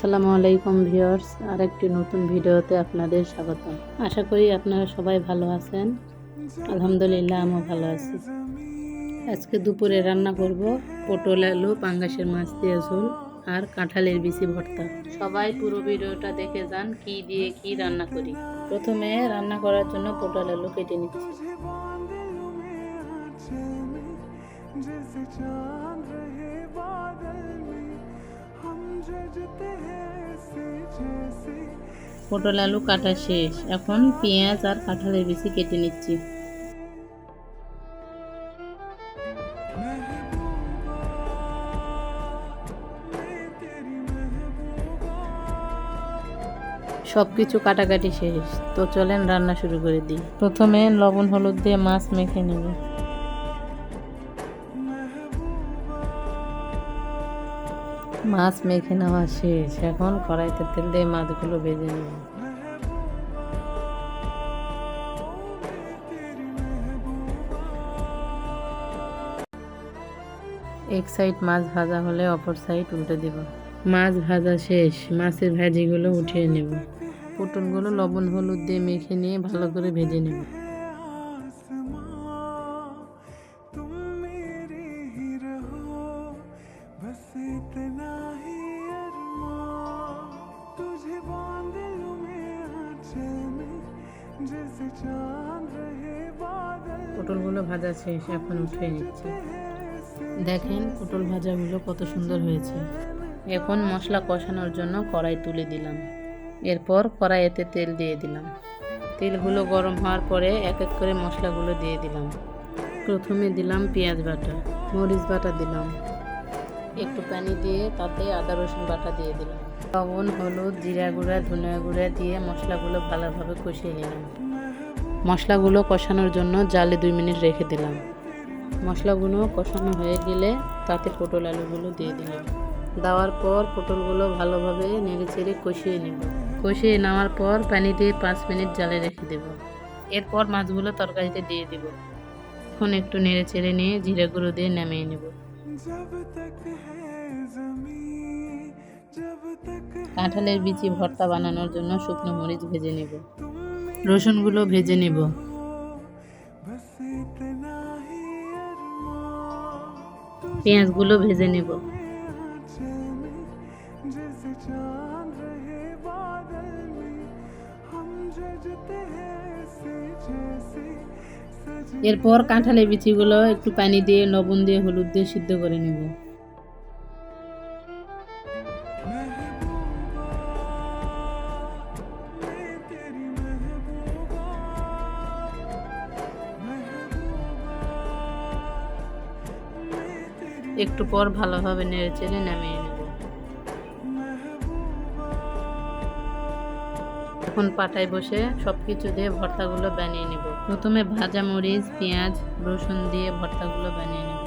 আসসালামু আলাইকুম ভিউয়ার্স আরেকটি নতুন ভিডিওতে আপনাদের স্বাগত আশা করি আপনারা সবাই ভালো আছেন আলহামদুলিল্লাহ আমিও ভালো আছি আজকে দুপুরে রান্না করব পটল আলু পাঙ্গাসের মাছ দিয়ে ঝোল আর কাঁঠালের বিচি ভর্তা সবাই পুরো ভিডিওটা দেখে যান কি দিয়ে কি রান্না করি প্রথমে রান্না করার জন্য পটল আলু কেটে নিচ্ছি जैसे चांद रहे बादल में हम जजते हैं ऐसे जैसे পটল, আলু কাটা শেষ। এখন পেঁয়াজ আর কাঁঠালের বেশি কেটে নিচ্ছি। সব কিছু কাটাকাটি শেষ। তো চলেন রান্না শুরু করে দিই। প্রথমে লবণ, হলুদ দিয়ে মাছ মেখে নেব। মাছ মেখে নেওয়া শেষ এখন কড়াইতে তেল দিয়ে মাছগুলো ভেজে নেব এক সাইড মাছ ভাজা হলে অপর সাইড উল্টে দেব মাছ ভাজা শেষ মাছের ভাজিগুলো উঠিয়ে নেব পটলগুলো লবণ হলুদ দিয়ে মেখে নিয়ে ভালো করে ভেজে নেব आसमां तुम मेरे ही रहो बस इतना পটলগুলো ভাজা শেষ, এখন উঠিয়ে নিচ্ছি। দেখেন পটল ভাজাগুলো কত সুন্দর হয়েছে। এখন মশলা কষানোর জন্য কড়াই তুলে দিলাম। এরপর কড়াইতে তেল দিয়ে দিলাম। তেলগুলো গরম হওয়ার পরে এক এক করে মশলাগুলো দিয়ে দিলাম। প্রথমে দিলাম পেঁয়াজ বাটা, মরিচ বাটা দিলাম। একটু পানি দিয়ে তাতে আদা রসুন বাটা দিয়ে দিলাম। লবণ, হলুদ, জিরা গুঁড়া, ধনিয়া গুঁড়া দিয়ে মশলাগুলো ভালোভাবে কষিয়ে নিলাম। মশলাগুলো কষানোর জন্য জালে দুই মিনিট রেখে দিলাম। মশলাগুলো কষানো হয়ে গেলে তাতে পটল আলুগুলো দিয়ে দিলাম। দেওয়ার পর পটলগুলো ভালোভাবে নেড়ে চেড়ে কষিয়ে নেব। কষিয়ে নেওয়ার পর পানি দিয়ে পাঁচ মিনিট জালে রেখে দেব। এরপর মাছগুলো তরকারিতে দিয়ে দেব। এখন একটু নেড়ে চেড়ে নিয়ে জিরে গুঁড়ো দিয়ে নামিয়ে নেব। কাঁঠালের বিচি ভর্তা বানানোর জন্য শুকনো মরিচ ভেজে নেব। রসুনগুলো ভেজে নেব। পেঁয়াজগুলো ভেজে নেব। এরপর কাঁঠালের বিচিগুলো একটু পানি দিয়ে, লবণ দিয়ে, হলুদ দিয়ে সিদ্ধ করে নেব। একটু পর ভালোভাবে নেড়ে চেড়ে নামিয়ে নেব এখন পাটায় বসে সব কিছু দিয়ে ভর্তাগুলো বানিয়ে নেব প্রথমে ভাজা মরিচ পেঁয়াজ রসুন দিয়ে ভর্তাগুলো বানিয়ে নেব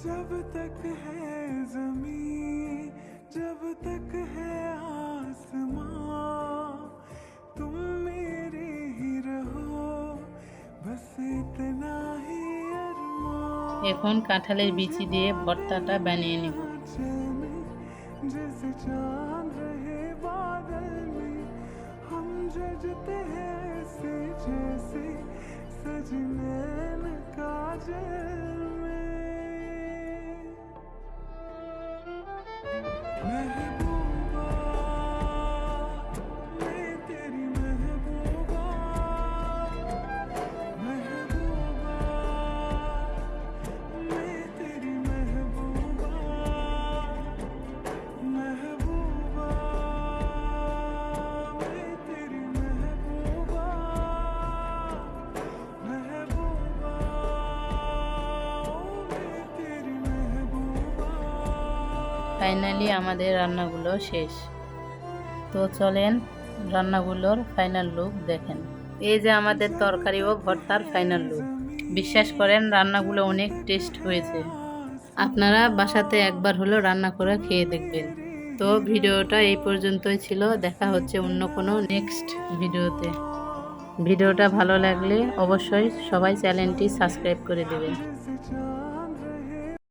जब तक है जमीन जब तक है এখন কাঁঠালের বিচি দিয়ে ভর্তাটা বানিয়ে নেব। ফাইনালি আমাদের রান্নাগুলো শেষ। তো চলেন রান্নাগুলোর ফাইনাল লুক দেখেন। এই যে আমাদের তরকারি ও ভর্তার ফাইনাল লুক। বিশ্বাস করেন, রান্নাগুলো অনেক টেস্ট হয়েছে। আপনারা বাসাতে একবার হলো রান্না করে খেয়ে দেখবেন। তো ভিডিওটা এই পর্যন্তই ছিল। দেখা হচ্ছে অন্য কোনো নেক্সট ভিডিওতে। ভিডিওটা ভালো লাগলে অবশ্যই সবাই চ্যানেলটি সাবস্ক্রাইব করে দেবেন।